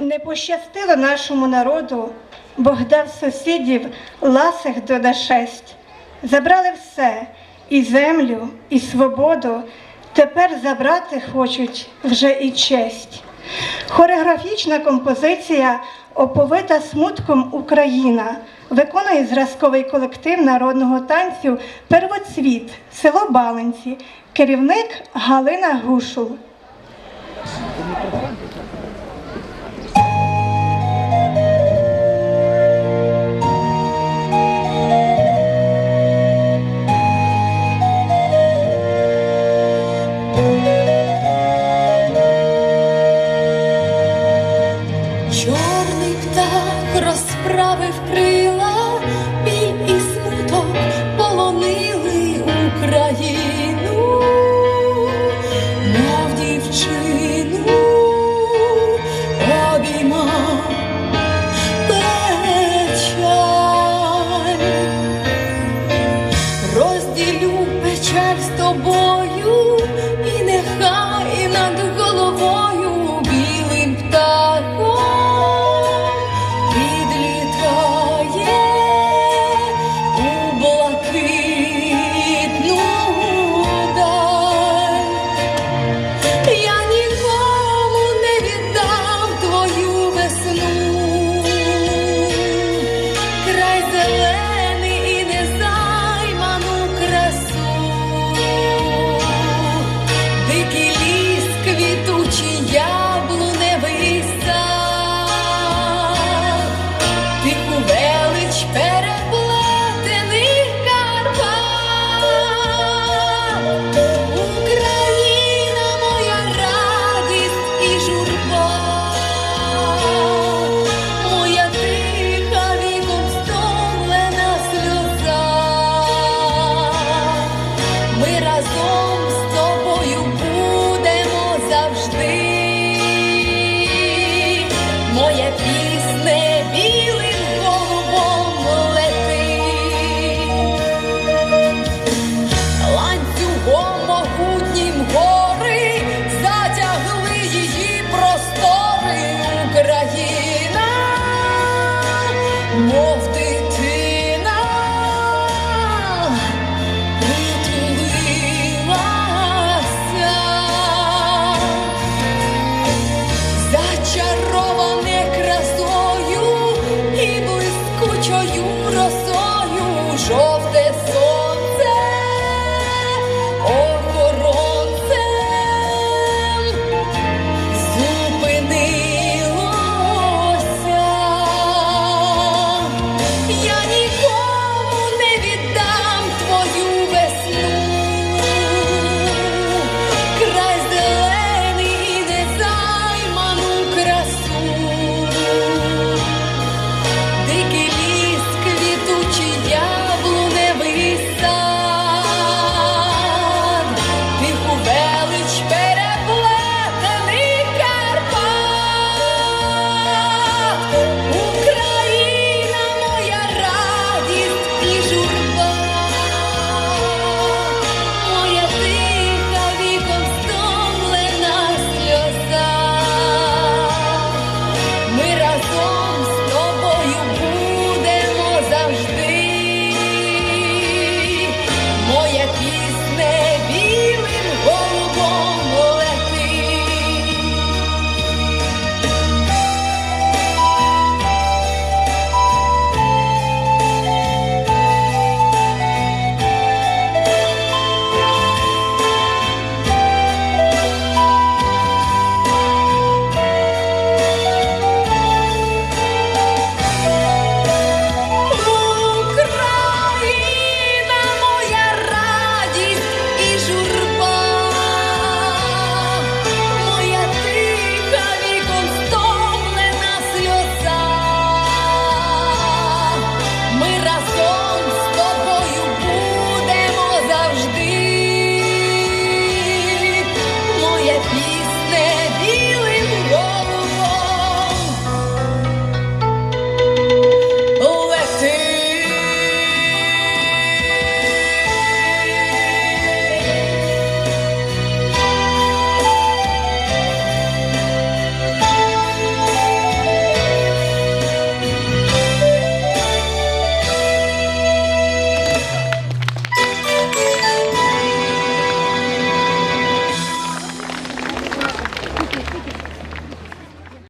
Не пощастило нашому народу, Бог дав сусідів ласих до нашесть. Забрали все, і землю, і свободу, тепер забрати хочуть вже і честь. Хореографічна композиція оповита смутком Україна виконує зразковий колектив народного танцю Первоцвіт, село Баленці, керівник Галина Гушул. крила, і смуток полонили Україну, мов дівчину обіймав розділю печаль з тобою. show